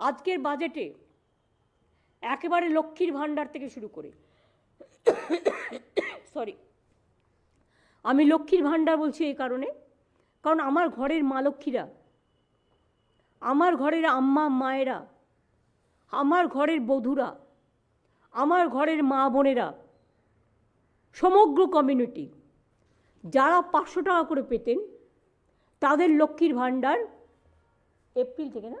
আজকের বাজেটে একেবারে লক্ষ্মীর ভাণ্ডার থেকে শুরু করে সরি, আমি লক্ষ্মীর ভাণ্ডার বলছি এই কারণে, কারণ আমার ঘরের মা লক্ষ্মীরা, আমার ঘরের আম্মা মায়েরা, আমার ঘরের বধূরা, আমার ঘরের মা বোনেরা, সমগ্র কমিউনিটি যারা পাঁচশো টাকা করে পেতেন, তাদের লক্ষ্মীর ভাণ্ডার এপ্রিল থেকে না?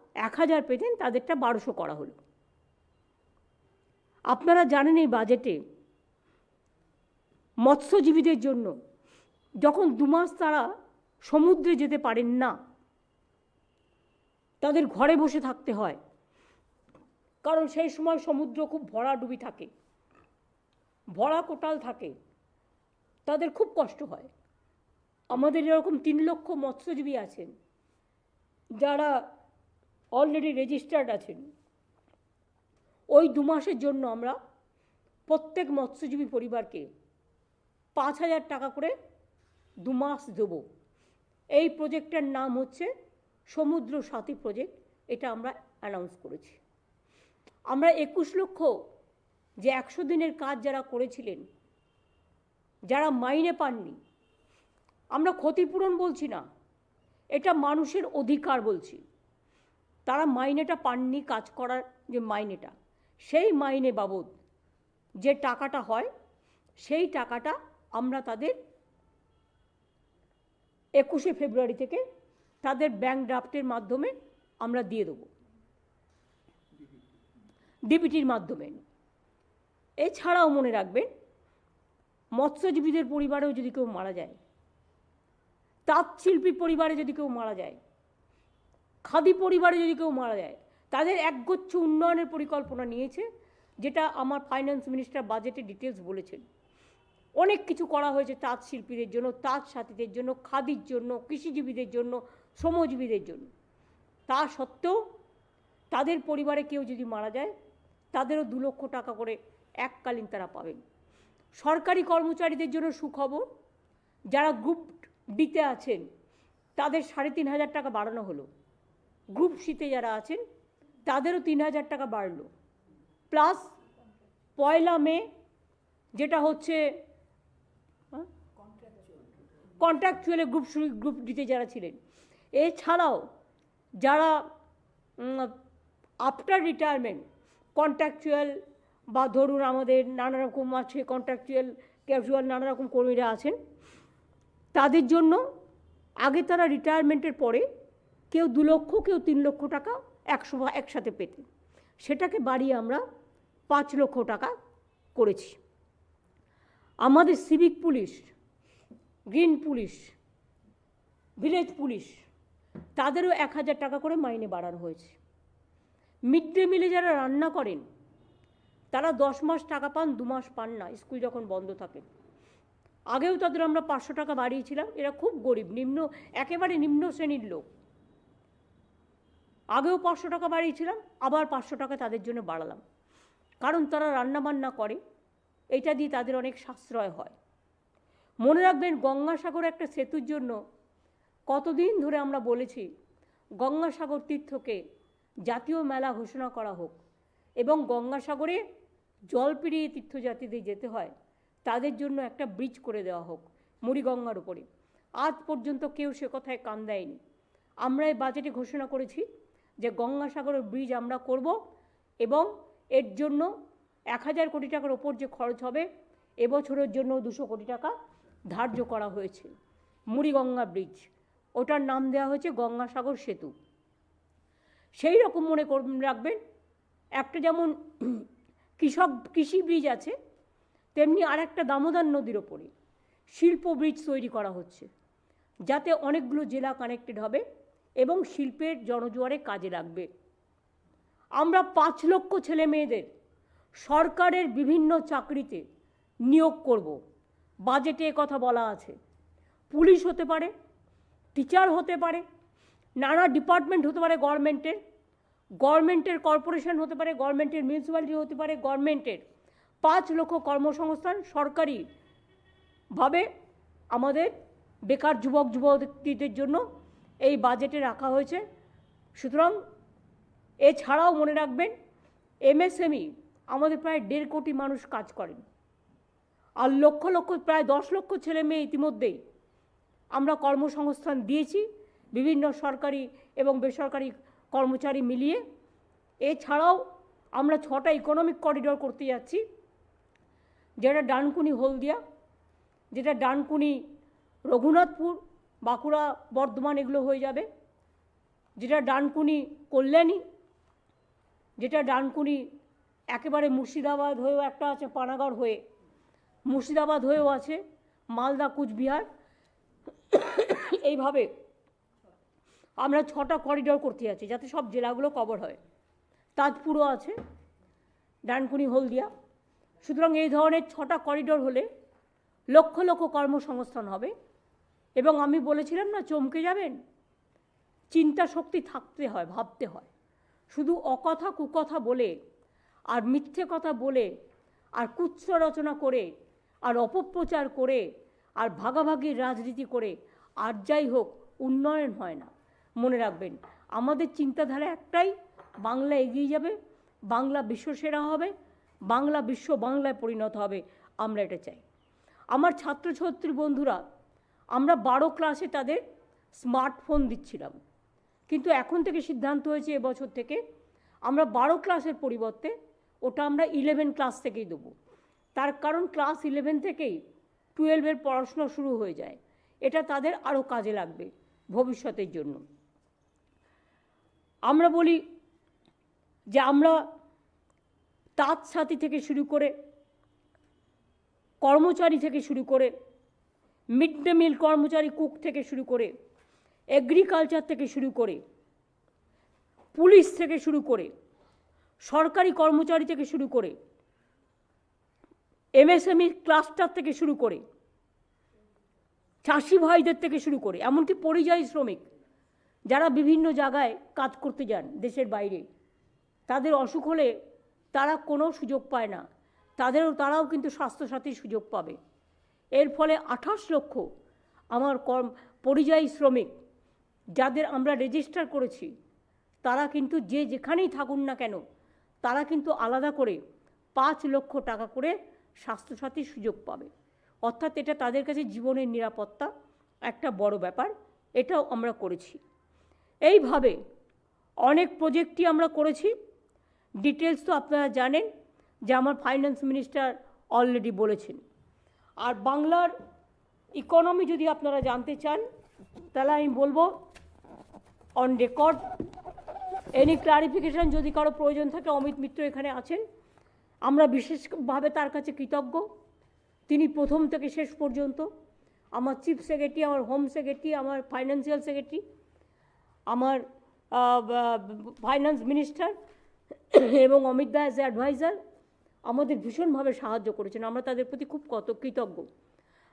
এক হাজার পেতেন তাদেরটা বারোশো করা হলো। আপনারা জানেন এই বাজেটে মৎস্যজীবীদের জন্য যখন দু মাস তারা সমুদ্রে যেতে পারেন না, তাদের ঘরে বসে থাকতে হয়। কারণ সেই সময় সমুদ্র খুব ভরাডুবি থাকে, ভরা কোটাল থাকে, তাদের খুব কষ্ট হয়। আমাদের এরকম তিন লক্ষ মৎস্যজীবী আছেন, যারা অলরেডি রেজিস্টার্ড আছেন। ওই দু মাসের জন্য আমরা প্রত্যেক মৎস্যজীবী পরিবারকে পাঁচ হাজার টাকা করে দু মাস দেবো। এই প্রজেক্টটার নাম হচ্ছে সমুদ্র সাথী প্রজেক্ট, এটা আমরা অ্যানাউন্স করেছি। আমরা একুশ লক্ষ যে একশো দিনের কাজ যারা করেছিলেন, যারা মাইনে পাননি, আমরা ক্ষতিপূরণ বলছি না, এটা মানুষের অধিকার বলছি। তারা মাইনেটা পাননি কাজ করার যে মাইনেটা, সেই মাইনে বাবদ যে টাকাটা হয়, সেই টাকাটা আমরা তাদের একুশে ফেব্রুয়ারি থেকে তাদের ব্যাংক ড্রাফটের মাধ্যমে আমরা দিয়ে দেবো। ডিবিটির মাধ্যমে। এছাড়াও মনে রাখবেন, মৎস্যজীবীদের পরিবারেও যদি কেউ মারা যায় তাঁত শিল্পী পরিবারে যদি কেউ মারা যায় খাদি পরিবারে যদি কেউ মারা যায়, তাদের একগুচ্ছ উন্নয়নের পরিকল্পনা নিয়েছে, যেটা আমার ফাইন্যান্স মিনিস্টার বাজেটে ডিটেলস বলেছেন। অনেক কিছু করা হয়েছে তাঁত শিল্পীদের জন্য, তাঁত সাথীদের জন্য, খাদির জন্য, কৃষিজীবীদের জন্য, শ্রমজীবীদের জন্য। তা সত্ত্বেও তাদের পরিবারে কেউ যদি মারা যায়, তাদেরও দু লক্ষ টাকা করে এককালীন তারা পাবেন। সরকারি কর্মচারীদের জন্য সুখবর, যারা গ্রুপ ডিতে আছেন, তাদের সাড়ে তিন হাজার টাকা বাড়ানো হলো। গ্রুপ সিতে যারা আছেন, তাদেরও তিন হাজার টাকা বাড়লো। প্লাস পয়লা মে, যেটা হচ্ছে কন্ট্রাকচুয়ালে গ্রুপ গ্রুপ ডিতে যারা ছিলেন। এছাড়াও, যারা আফটার রিটায়ারমেন্ট কন্ট্রাকচুয়াল বা ধরুন আমাদের নানা রকম আছে কন্ট্রাকচুয়াল ক্যাজুয়াল নানা রকম কর্মীরা আছেন, তাদের জন্য আগে তারা রিটায়ারমেন্টের পরে কেউ দু লক্ষ, কেউ তিন লক্ষ টাকা একশো একসাথে পেতেন সেটাকে বাড়িয়ে আমরা পাঁচ লক্ষ টাকা করেছি। আমাদের civic police, green police, village police, তাদেরও এক হাজার টাকা করে মাইনে বাড়ানো হয়েছে। মিড ডে মিলে যারা রান্না করেন, তারা দশ মাস টাকা পান, দু মাস পান না, স্কুল যখন বন্ধ থাকে। আগেও তাদের আমরা পাঁচশো টাকা বাড়িয়েছিলাম, এরা খুব গরিব, নিম্ন, একেবারে নিম্ন শ্রেণির লোক। আগেও পাঁচশো টাকা বাড়িয়েছিলাম, আবার পাঁচশো টাকা তাদের জন্য বাড়ালাম। কারণ তারা রান্নাবান্না করে, এটা দিয়ে তাদের অনেক সাশ্রয় হয়। মনে রাখবেন গঙ্গাসাগর একটা সেতুর জন্য কতদিন ধরে আমরা বলেছি, গঙ্গাসাগর তীর্থকে জাতীয় মেলা ঘোষণা করা হোক এবং গঙ্গাসাগরে জল পেরিয়ে তীর্থযাত্রীদের যেতে হয়, তাদের জন্য একটা ব্রিজ করে দেওয়া হোক, মুড়িগঙ্গার উপরে আজ পর্যন্ত কেউ সে কথায় কান দেয়নি। আমরা এই বাজেটে ঘোষণা করেছি যে গঙ্গাসাগরের ব্রিজ আমরা করব এবং এর জন্য এক হাজার কোটি টাকার ওপর যে খরচ হবে, এবছরের জন্য দুশো কোটি টাকা ধার্য করা হয়েছে। মুড়িগঙ্গা ব্রিজ ওটার নাম দেওয়া হয়েছে গঙ্গাসাগর সেতু। সেই রকম মনে কর, রাখবেন, একটা যেমন কৃষক, কৃষি ব্রিজ আছে, তেমনি আর একটা দামোদর নদীর ওপরে শিল্প ব্রিজ তৈরি করা হচ্ছে, যাতে অনেকগুলো জেলা কানেক্টেড হবে। এবং শিল্পের জনজোয়ারে কাজে লাগবে। আমরা পাঁচ লক্ষ ছেলে মেয়েদের সরকারের বিভিন্ন চাকরিতে নিয়োগ করব। বাজেটে কথা বলা আছে। পুলিশ হতে পারে, টিচার হতে পারে, নানা ডিপার্টমেন্ট হতে পারে গভর্নমেন্টের গভর্নমেন্টের কর্পোরেশন হতে পারে, গভর্নমেন্টের মিউনিসিপ্যালিটি হতে পারে, গভর্নমেন্টের পাঁচ লক্ষ কর্মসংস্থান সরকারিভাবে আমাদের বেকার যুবক, যুবতীদের জন্য এই বাজেটে রাখা হয়েছে। সুতরাং এছাড়াও মনে রাখবেন এমএসএমই আমাদের প্রায় দেড় কোটি মানুষ কাজ করেন। আর লক্ষ লক্ষ, প্রায় দশ লক্ষ ছেলে মেয়ে ইতিমধ্যেই আমরা কর্মসংস্থান দিয়েছি বিভিন্ন সরকারি এবং বেসরকারি কর্মচারী মিলিয়ে। এছাড়াও আমরা ছটা ইকোনমিক করিডোর করতে যাচ্ছি, যেটা ডানকুনি হলদিয়া, যেটা ডানকুনি রঘুনাথপুর বাঁকুড়া, বর্ধমান এগুলো হয়ে যাবে। যেটা ডানকুনি কল্যাণী, যেটা ডানকুনি একেবারে মুর্শিদাবাদ হয়েও একটা আছে, পানাগড় হয়ে। মুর্শিদাবাদ হয়েও আছে, মালদা, কুচবিহার। এইভাবে আমরা ছটা করিডোর করতে যাচ্ছি, যাতে সব জেলাগুলো কভার হয়। তাজপুরও আছে, ডানকুনি, হলদিয়া। সুতরাং এই ধরনের ছটা করিডোর হলে লক্ষ লক্ষ কর্মসংস্থান হবে। এবং আমি বলেছিলাম না, চমকে যাবেন। চিন্তা শক্তি থাকতে হয়, ভাবতে হয়। শুধু অকথা কুকথা বলে আর মিথ্যে কথা বলে আর কুচ্ছ রচনা করে আর অপপ্রচার করে আর ভাগাভাগির রাজনীতি করে আর যাই হোক, উন্নয়ন হয় না। মনে রাখবেন, আমাদের চিন্তাধারা একটাই, বাংলা এগিয়ে যাবে, বাংলা বিশ্বসেরা হবে, বাংলা বিশ্ব বাংলায় পরিণত হবে, আমরা এটা চাই। আমার ছাত্রছাত্রী বন্ধুরা আমরা বারো ক্লাসে তাদের স্মার্টফোন দিচ্ছিলাম। কিন্তু এখন থেকে সিদ্ধান্ত হয়েছে এবছর থেকে আমরা বারো ক্লাসের পরিবর্তে ওটা আমরা ইলেভেন ক্লাস থেকেই দেবো। তার কারণ ক্লাস ইলেভেন থেকেই টুয়েলভের পড়াশোনা শুরু হয়ে যায়। এটা তাদের আরও কাজে লাগবে ভবিষ্যতের জন্য। আমরা বলি যে আমরা তাঁত সাথী থেকে শুরু করে কর্মচারী থেকে শুরু করে মিড ডে মিল কর্মচারী কুক থেকে শুরু করে এগ্রিকালচার থেকে শুরু করে, পুলিশ থেকে শুরু করে, সরকারি কর্মচারী থেকে শুরু করে এমএসএমই ক্লাস্টার থেকে শুরু করে, চাষি ভাইদের থেকে শুরু করে, এমনকি পরিযায়ী শ্রমিক যারা বিভিন্ন জায়গায় কাজ করতে যান দেশের বাইরে, তাদের অসুখ হলে তারা কোনো সুযোগ পায় না। তাদেরও, তারাও কিন্তু স্বাস্থ্যসাথীর সুযোগ পাবে। এর ফলে আঠাশ লক্ষ আমার কর্ম, পরিযায়ী শ্রমিক যাদের আমরা রেজিস্টার করেছি, তারা কিন্তু যে যেখানেই থাকুন না কেন, তারা কিন্তু আলাদা করে পাঁচ লক্ষ টাকা করে স্বাস্থ্যসাথীর সুযোগ পাবে। অর্থাৎ এটা তাদের কাছে জীবনের নিরাপত্তা একটা বড় ব্যাপার, এটাও আমরা করেছি। এইভাবে অনেক প্রজেক্টই আমরা করেছি। ডিটেলস তো আপনারা জানেন, যে আমার ফাইন্যান্স মিনিস্টার অলরেডি বলেছেন। আর বাংলার ইকোনমি যদি আপনারা জানতে চান, তাহলে আমি বলব অন রেকর্ড এনি ক্লারিফিকেশন যদি কারও প্রয়োজন থাকে, অমিত মিত্র এখানে আছেন। আমরা বিশেষভাবে তার কাছে কৃতজ্ঞ। তিনি প্রথম থেকে শেষ পর্যন্ত। আমার চিফ সেক্রেটারি আমার হোম সেক্রেটারি আমার ফাইন্যান্সিয়াল সেক্রেটারি আমার ফাইন্যান্স মিনিস্টার এবং অমিত দা অ্যাজ অ্যাডভাইজার আমাদের ভীষণভাবে সাহায্য করেছেন। আমরা তাদের প্রতি খুব কত কৃতজ্ঞ।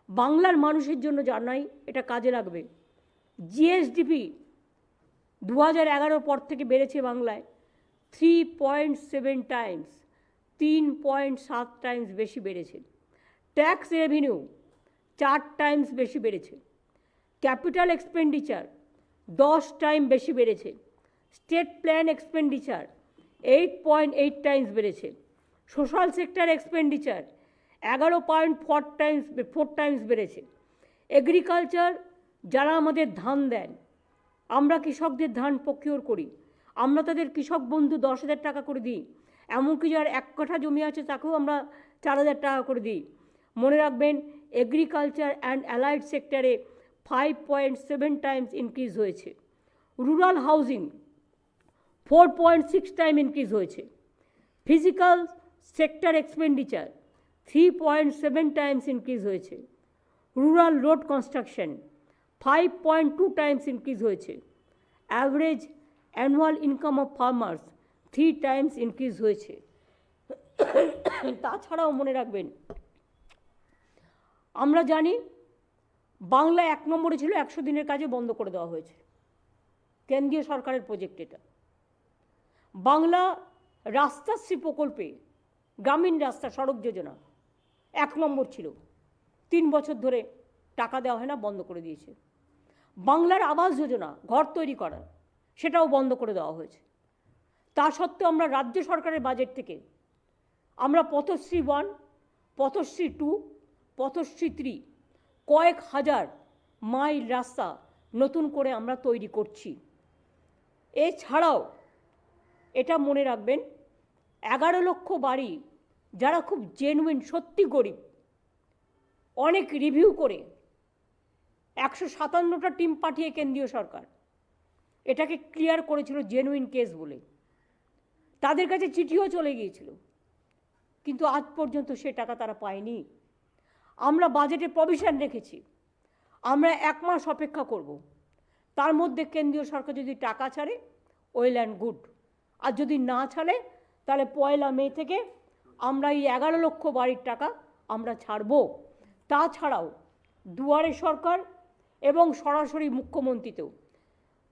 বাংলার মানুষের জন্য জানাই এটা কাজে লাগবে। জিএসডিপি দু হাজার এগারোর পর থেকে বেড়েছে বাংলায়। থ্রি পয়েন্ট সেভেন টাইমস তিন পয়েন্ট সাত টাইমস বেশি বেড়েছে। ট্যাক্স রেভিনিউ চার টাইমস বেশি বেড়েছে। ক্যাপিটাল এক্সপেন্ডিচার দশ টাইম বেশি বেড়েছে। State plan expenditure eight point eight times বেড়েছে। সোশ্যাল সেক্টর এক্সপেন্ডিচার এগারো point four times four times বেড়েছে। এগ্রিকালচার যারা আমাদের ধান দেন, আমরা কৃষকদের ধান প্রকিওর করি। আমরা তাদের কৃষক বন্ধু দশ হাজার টাকা করে দিই। এমনকি যার এক কাঠা জমি আছে তাকেও আমরা চার হাজার টাকা করে দিই। মনে রাখবেন, এগ্রিকালচার অ্যান্ড অ্যালাইড সেক্টরে five point seven times increase হয়েছে। Rural housing four point six time increase হয়েছে। Physical sector expenditure three point seven times increase হয়েছে। Rural road construction five point two times increase হয়েছে। Average annual income of farmers three times increase হয়েছে। তাছাড়াও মনে রাখবেন, আমরা জানি বাংলা এক নম্বরে ছিল একশো দিনের কাজে বন্ধ করে দেওয়া হয়েছে। কেন্দ্রীয় সরকারের প্রজেক্ট এটা। বাংলা রাস্তাশ্রী প্রকল্পে গ্রামীণ রাস্তা সড়ক যোজনা এক নম্বর ছিল। তিন বছর ধরে টাকা দেওয়া হয় না, বন্ধ করে দিয়েছে। বাংলার আবাস যোজনা, ঘর তৈরি করা, সেটাও বন্ধ করে দেওয়া হয়েছে। তা সত্ত্বেও আমরা রাজ্য সরকারের বাজেট থেকে আমরা Pathashree one Pathashree two Pathashree three কয়েক হাজার মাইল রাস্তা নতুন করে আমরা তৈরি করছি। এছাড়াও এটা মনে রাখবেন এগারো লক্ষ বাড়ি যারা খুব জেনুইন সত্যি গরিব। অনেক রিভিউ করে একশো সাতান্নটা টিম পাঠিয়ে কেন্দ্রীয় সরকার। এটাকে ক্লিয়ার করেছিল জেনুইন কেস বলে। তাদের কাছে চিঠিও চলে গিয়েছিল। কিন্তু আজ পর্যন্ত সে টাকা তারা পায়নি। আমরা বাজেটে প্রভিশন রেখেছি। আমরা এক মাস অপেক্ষা করব। তার মধ্যে কেন্দ্রীয় সরকার যদি টাকা ছাড়ে ওয়েল অ্যান্ড গুড আর যদি না ছাড়ে তাহলে পয়লা মে থেকে আমরা এই এগারো লক্ষ বাড়ির টাকা আমরা ছাড়ব। তাছাড়াও দুয়ারে সরকার এবং সরাসরি মুখ্যমন্ত্রীতেও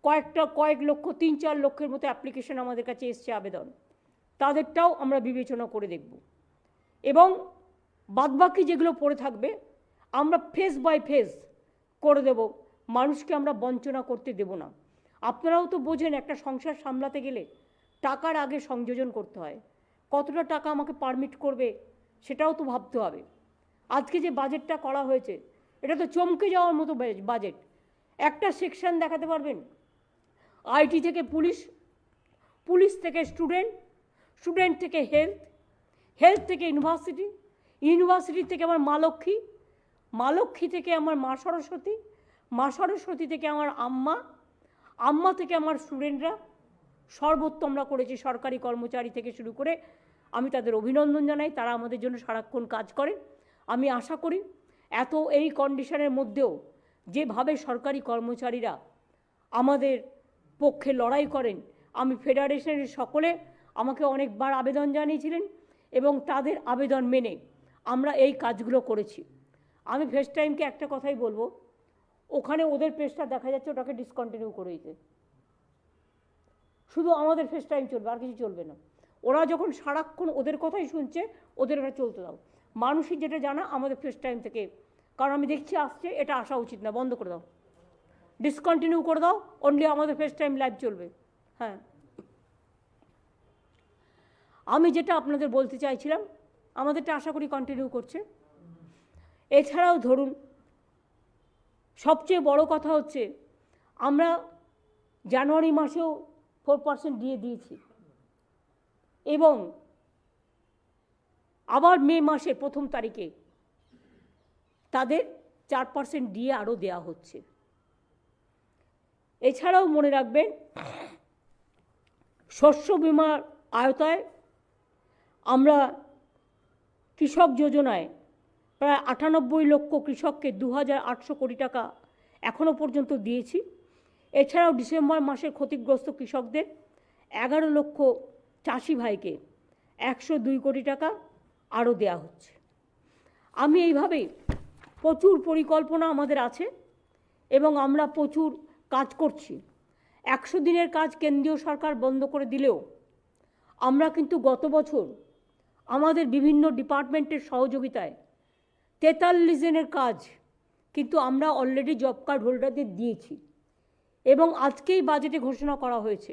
কয়েকটা, কয়েক লক্ষ, তিন চার লক্ষের মতো অ্যাপ্লিকেশন আমাদের কাছে এসছে আবেদন। তাদেরটাও আমরা বিবেচনা করে দেখব। এবং বাদবাকি যেগুলো পড়ে থাকবে, আমরা ফেস বাই ফেস করে দেব। মানুষকে আমরা বঞ্চনা করতে দেব না। আপনারাও তো বোঝেন একটা সংসার সামলাতে গেলে টাকার আগে সংযোজন করতে হয়। কতটা টাকা আমাকে পারমিট করবে সেটাও তো ভাবতে হবে। আজকে যে বাজেটটা করা হয়েছে, এটা তো চমকে যাওয়ার মতো বাজেট একটা সেকশন দেখাতে পারবেন? আইটি থেকে পুলিশ পুলিশ থেকে স্টুডেন্ট স্টুডেন্ট থেকে হেলথ হেলথ থেকে ইউনিভার্সিটি ইউনিভার্সিটি থেকে আমার মা লক্ষ্মী মা লক্ষ্মী থেকে আমার মা সরস্বতী মা সরস্বতী থেকে আমার আম্মা আম্মা থেকে আমার স্টুডেন্টরা সর্বোত্তম আমরা করেছি সরকারি কর্মচারী থেকে শুরু করে আমি তাদের অভিনন্দন জানাই, তারা আমাদের জন্য সারাক্ষণ কাজ করে আমি আশা করি এত এই কন্ডিশনের মধ্যেও যেভাবে সরকারি কর্মচারীরা আমাদের পক্ষে লড়াই করেন, আমি ফেডারেশনের সকলে আমাকে অনেকবার আবেদন জানিয়েছিলেন এবং তাদের আবেদন মেনে আমরা এই কাজগুলো করেছি। আমি ফেস টাইমকে একটা কথাই বলব, ওখানে ওদের পেজটা দেখা যাচ্ছে, ওটাকে ডিসকন্টিনিউ করে দিতে। শুধু আমাদের ফেস টাইম চলবে, আর কিছু চলবে না। ওরা যখন সারাক্ষণ ওদের কথাই শুনছে, ওদের ওটা চলতে দাও। মানুষই যেটা জানা, আমাদের ফেস টাইম থেকে। কারণ আমি দেখছি আসছে, এটা আসা উচিত না, বন্ধ করে দাও। ডিসকন্টিনিউ করে দাও অনলি আমাদের ফেস টাইম লাইভ চলবে। হ্যাঁ। আমি যেটা আপনাদের বলতে চাইছিলাম, আমাদেরটা আশা করি কন্টিনিউ করছে। এছাড়াও ধরুন, সবচেয়ে বড় কথা হচ্ছে, আমরা জানুয়ারি মাসেও ফোর পার্সেন্ট দিয়ে দিয়েছি। এবং আবার মে মাসের প্রথম তারিখে তাদের চার পার্সেন্ট দিয়ে আরও দেওয়া হচ্ছে। এছাড়াও মনে রাখবেন, শস্য বিমার আয়তায় আমরা কৃষক যোজনায় প্রায় আটানব্বই লক্ষ কৃষককে দু হাজার আটশো কোটি টাকা এখনও পর্যন্ত দিয়েছি। এছাড়াও ডিসেম্বর মাসের ক্ষতিগ্রস্ত কৃষকদের এগারো লক্ষ চাষি ভাইকে একশো দুই কোটি টাকা আরও দেয়া হচ্ছে। আমি এইভাবেই প্রচুর পরিকল্পনা আমাদের আছে এবং আমরা প্রচুর কাজ করছি। একশো দিনের কাজ কেন্দ্রীয় সরকার বন্ধ করে দিলেও আমরা কিন্তু গত বছর আমাদের বিভিন্ন ডিপার্টমেন্টের সহযোগিতায় তেতাল্লিশ দিনের কাজ কিন্তু আমরা অলরেডি জব কার্ড হোল্ডারদের দিয়েছি। এবং আজকেই বাজেটে ঘোষণা করা হয়েছে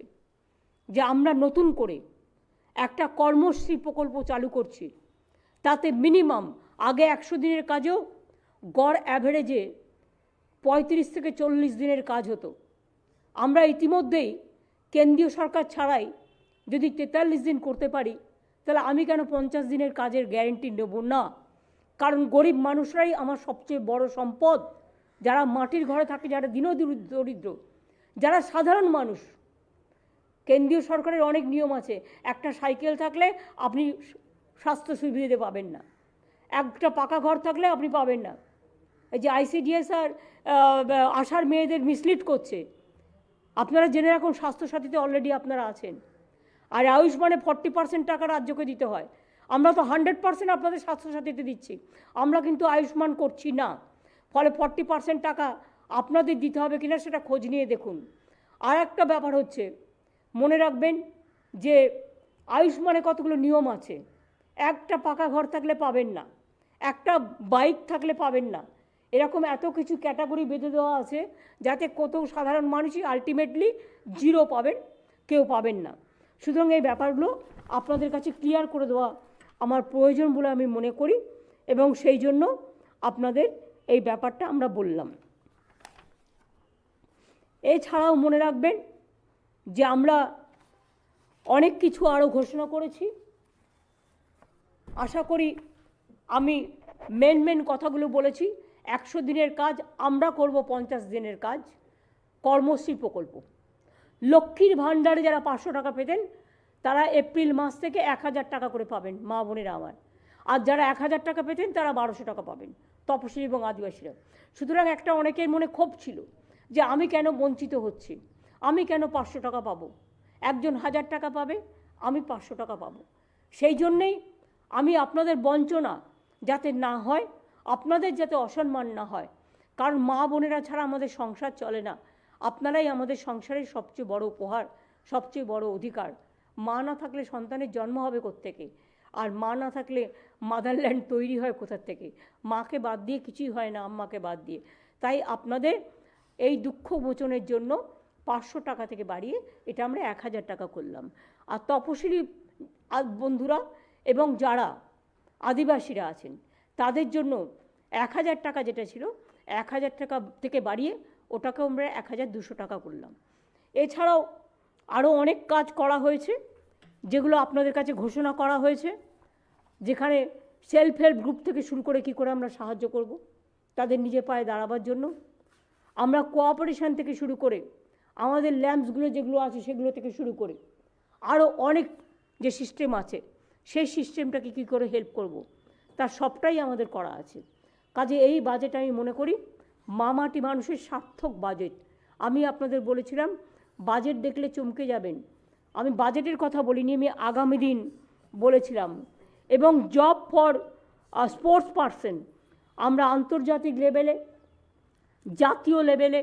যে আমরা নতুন করে একটা কর্মশ্রী প্রকল্প চালু করছি। তাতে মিনিমাম আগে একশো দিনের কাজেও গড় অ্যাভারেজে পঁয়ত্রিশ থেকে চল্লিশ দিনের কাজ হতো। আমরা ইতিমধ্যেই কেন্দ্রীয় সরকার ছাড়াই যদি তেতাল্লিশ দিন করতে পারি, তাহলে আমি কেন পঞ্চাশ দিনের কাজের গ্যারেন্টি নেব না? কারণ গরিব মানুষরাই আমার সবচেয়ে বড় সম্পদ। যারা মাটির ঘরে থাকে, যারা দিন দরিদ্র যারা সাধারণ মানুষ, কেন্দ্রীয় সরকারের অনেক নিয়ম আছে, একটা সাইকেল থাকলে আপনি স্বাস্থ্য সুবিধে পাবেন না। একটা পাকা ঘর থাকলে আপনি পাবেন না। এই যে আইসিডিএস আর আশার মেয়েদের মিসলিড করছে। আপনারা জেনে রাখুন, স্বাস্থ্যসাথীতে অলরেডি আপনারা আছেন। আর আয়ুষ্মানে ফর্টি পার্সেন্ট টাকা রাজ্যকে দিতে হয়। আমরা তো হান্ড্রেড পার্সেন্ট আপনাদের স্বাস্থ্যসাথীতে দিচ্ছি। আমরা কিন্তু আয়ুষ্মান করছি না। ফলে ফর্টি পার্সেন্ট টাকা আপনাদের দিতে হবে কিনা সেটা খোঁজ নিয়ে দেখুন। আর একটা ব্যাপার হচ্ছে, মনে রাখবেন যে আয়ুষ্মানে কতগুলো নিয়ম আছে। একটা পাকা ঘর থাকলে পাবেন না, একটা বাইক থাকলে পাবেন না। এরকম এত কিছু ক্যাটাগরি বেঁধে দেওয়া আছে যাতে কত সাধারণ মানুষই আলটিমেটলি জিরো পাবেন, কেউ পাবেন না। সুতরাং এই ব্যাপারগুলো আপনাদের কাছে ক্লিয়ার করে দেওয়া আমার প্রয়োজন বলে আমি মনে করি এবং সেই জন্য আপনাদের এই ব্যাপারটা আমরা বললাম। এছাড়াও মনে রাখবেন যে আমরা অনেক কিছু আরও ঘোষণা করেছি। আশা করি আমি মেন মেন কথাগুলো বলেছি। একশো দিনের কাজ, আমরা করব পঞ্চাশ দিনের কাজ। কর্মশ্রী প্রকল্প। লক্ষ্মীর ভাণ্ডারে যারা পাঁচশো টাকা পেতেন, তারা এপ্রিল মাস থেকে এক হাজার টাকা করে পাবেন, মা বোনেরা আমার। আর যারা এক হাজার টাকা পেতেন, তারা বারোশো টাকা পাবেন তপশিলি এবং আদিবাসীরা। সুতরাং একটা অনেকের মনে ক্ষোভ ছিল যে আমি কেন বঞ্চিত হচ্ছি? আমি কেন পাঁচশো টাকা পাবো? একজন হাজার টাকা পাবে, আমি পাঁচশো টাকা পাবো। সেই জন্যেই আমি আপনাদের বঞ্চনা যাতে না হয়, আপনাদের যাতে অসম্মান না হয়। কারণ মা বোনেরা ছাড়া আমাদের সংসার চলে না। আপনারাই আমাদের সংসারের সবচেয়ে বড় উপহার, সবচেয়ে বড় অধিকার। মা না থাকলে সন্তানের জন্ম হবে থেকে আর মা না থাকলে মাদারল্যান্ড তৈরি হয় কোথার থেকে? মাকে বাদ দিয়ে কিছুই হয় না, আম্মাকে বাদ দিয়ে। তাই আপনাদের এই দুঃখ মোচনের জন্য পাঁচশো টাকা থেকে বাড়িয়ে এটা আমরা এক হাজার টাকা করলাম। আর তপশিলি বন্ধুরা এবং যারা আদিবাসীরা আছেন, তাদের জন্য এক হাজার টাকা যেটা ছিল, এক হাজার টাকা থেকে বাড়িয়ে ওটাকে আমরা এক হাজার দুশো টাকা করলাম। এছাড়াও আরও অনেক কাজ করা হয়েছে, যেগুলো আপনাদের কাছে ঘোষণা করা হয়েছে, যেখানে সেলফ হেল্প গ্রুপ থেকে শুরু করে কি করে আমরা সাহায্য করব, তাদের নিজে পায়ে দাঁড়াবার জন্য। আমরা কোঅপারেশান থেকে শুরু করে, আমাদের ল্যাম্পসগুলো যেগুলো আছে সেগুলো থেকে শুরু করে আরও অনেক যে সিস্টেম আছে, সেই সিস্টেমটাকে কী করে হেল্প করব। তার সবটাই আমাদের করা আছে। কাজে এই বাজেট আমি মনে করি, মামাটি মানুষের সার্থক বাজেট আমি আপনাদের বলেছিলাম বাজেট দেখলে চমকে যাবেন। আমি বাজেটের কথা বলিনি, আমি আগামী দিন বলেছিলাম। এবং জব ফর স্পোর্টস পারসন আমরা আন্তর্জাতিক লেভেলে জাতীয় লেভেলে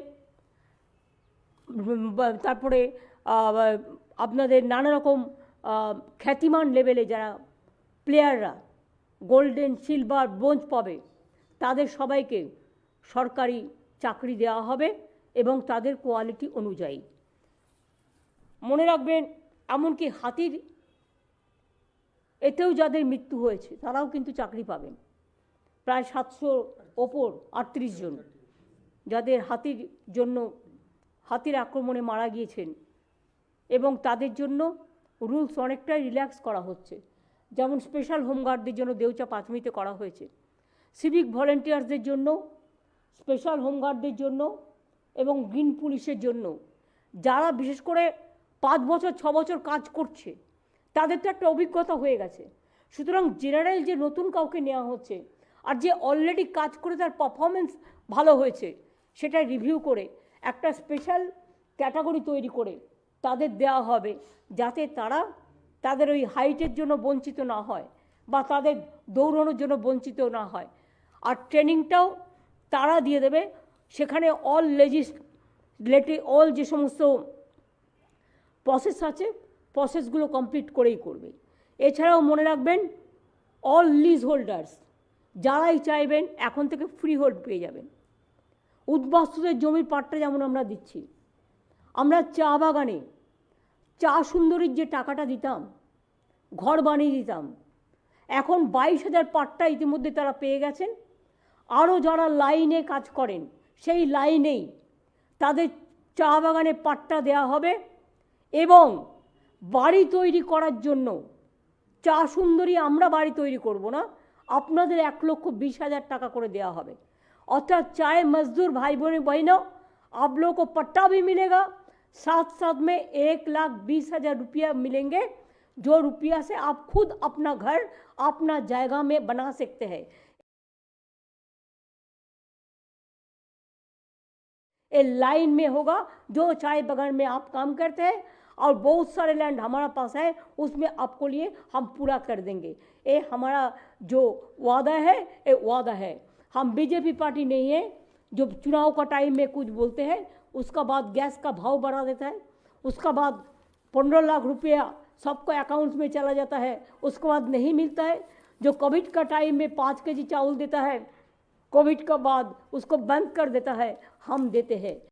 তারপরে আপনাদের নানা রকম খ্যাতিমান লেভেলে যারা প্লেয়াররা গোল্ডেন, সিলভার, ব্রোঞ্জ পাবে, তাদের সবাইকে সরকারি চাকরি দেওয়া হবে এবং তাদের কোয়ালিটি অনুযায়ী। মনে রাখবেন, এমনকি হাতির, এতেও যাদের মৃত্যু হয়েছে, তারাও কিন্তু চাকরি পাবেন। প্রায় সাতশো ওপর, আটত্রিশ জন। যাদের হাতির জন্য, হাতির আক্রমণে মারা গিয়েছেন এবং তাদের জন্য রুলস অনেকটাই রিল্যাক্স করা হচ্ছে। যেমন স্পেশাল হোমগার্ডদের জন্য দেউচা পাঁচমিতে করা হয়েছে। সিভিক ভলেন্টিয়ার্সদের জন্য, স্পেশাল হোমগার্ডদের জন্য এবং গ্রিন পুলিশের জন্য। যারা বিশেষ করে পাঁচ বছর, ছ বছর কাজ করছে, তাদের তো একটা অভিজ্ঞতা হয়ে গেছে। সুতরাং জেনারেল যে নতুন কাউকে নেওয়া হচ্ছে, আর যে অলরেডি কাজ করে তার পারফরমেন্স ভালো হয়েছে সেটা রিভিউ করে একটা স্পেশাল ক্যাটাগরি তৈরি করে তাদের দেওয়া হবে যাতে তারা তাদের ওই হাইটের জন্য বঞ্চিত না হয় বা তাদের দৌড়ানোর জন্য বঞ্চিত না হয়। আর ট্রেনিংটাও তারা দিয়ে দেবে। সেখানে অল লেজিসলেটিভ অল যে সমস্ত প্রসেস আছে প্রসেসগুলো কমপ্লিট করেই করবে। এছাড়াও মনে রাখবেন অল লিজ হোল্ডার্স যারাই চাইবেন এখন থেকে ফ্রি হোল্ড পেয়ে যাবেন। উদ্বাস্তুদের জমির পাটটা যেমন আমরা দিচ্ছি, আমরা চা বাগানে চা সুন্দরীর যে টাকাটা দিতাম, ঘর বানিয়ে দিতাম, এখন বাইশ হাজার পাট্টা ইতিমধ্যে তারা পেয়ে গেছেন। আরও যারা লাইনে কাজ করেন, সেই লাইনেই তাদের চা বাগানে পাট্টা দেওয়া হবে এবং বাড়ি তৈরি করার জন্য চা সুন্দরী আমরা বাড়ি তৈরি করব না, আপনাদের এক লক্ষ বিশ হাজার টাকা করে দেওয়া হবে। अतः चाहे मजदूर भाई बहनों बहनों आप लोगों को पट्टा भी मिलेगा। साथ साथ में एक लाख बीस हज़ार रुपया मिलेंगे, जो रुपया से आप खुद अपना घर अपना जायगा में बना सकते हैं। ये लाइन में होगा, जो चाय बगान में आप काम करते हैं, और बहुत सारे लैंड हमारा पास है, उसमें आपको लिए हम पूरा कर देंगे। ये हमारा जो वादा है ये वादा है। हम बीजेपी पार्टी नहीं है, जो चुनाव का टाइम में कुछ बोलते हैं, उसका बाद गैस का भाव बढ़ा देता है। उसका बाद पंद्रह लाख रुपया सबको अकाउंट्स में चला जाता है। उसके बाद नहीं मिलता है। जो कोविड का टाइम में पाँच के जी चावल देता है कोविड का बाद उसको बंद कर देता है। हम देते हैं।